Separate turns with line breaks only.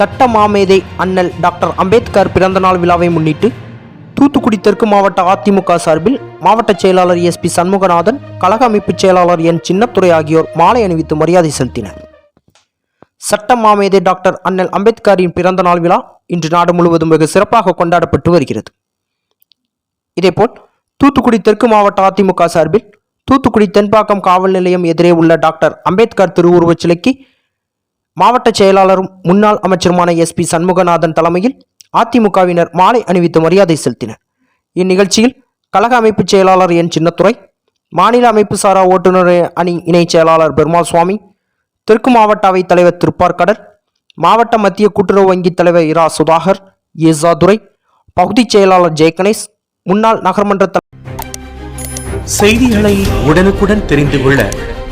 சட்ட மாமேதை அண்ணல் டாக்டர் அம்பேத்கர் பிறந்தநாள் விழாவை முன்னிட்டு தூத்துக்குடி தெற்கு மாவட்ட அதிமுக சார்பில் மாவட்ட செயலாளர் எஸ்பி சண்முகநாதன் கழக அமைப்புச் செயலாளர் என் சின்னத்துறை ஆகியோர் மாலை அணிவித்து மரியாதை செலுத்தினர். சட்ட மாமேதை டாக்டர் அண்ணல் அம்பேத்கரின் பிறந்தநாள் விழா இன்று நாடு முழுவதும் வெகு சிறப்பாக கொண்டாடப்பட்டு வருகிறது. இதேபோல் தூத்துக்குடி தெற்கு மாவட்ட அதிமுக சார்பில் தூத்துக்குடி தென்பாக்கம் காவல் நிலையம் எதிரே உள்ள டாக்டர் அம்பேத்கர் திருவுருவச் சிலைக்கு மாவட்ட செயலாளரும் முன்னாள் அமைச்சருமான எஸ்பி சண்முகநாதன் தலைமையில் அதிமுகவினர் மாலை அணிவித்து மரியாதை செலுத்தினர். இந்நிகழ்ச்சியில் கழக அமைப்புச் செயலாளர் என் சின்னத்துறை மாநில அமைப்பு சாரா ஓட்டுநர் அணி இணைச் செயலாளர் பெருமாள் சுவாமி தெற்கு மாவட்ட அவைத் தலைவர் திருப்பார்கடர் மாவட்ட மத்திய கூட்டுறவு வங்கி தலைவர் இரா சுதாகர் ஏசாதுரை பகுதிச் செயலாளர் ஜெயகணேஷ் முன்னாள் நகர்மன்ற
செய்திகளை உடனுக்குடன் தெரிந்து கொள்ள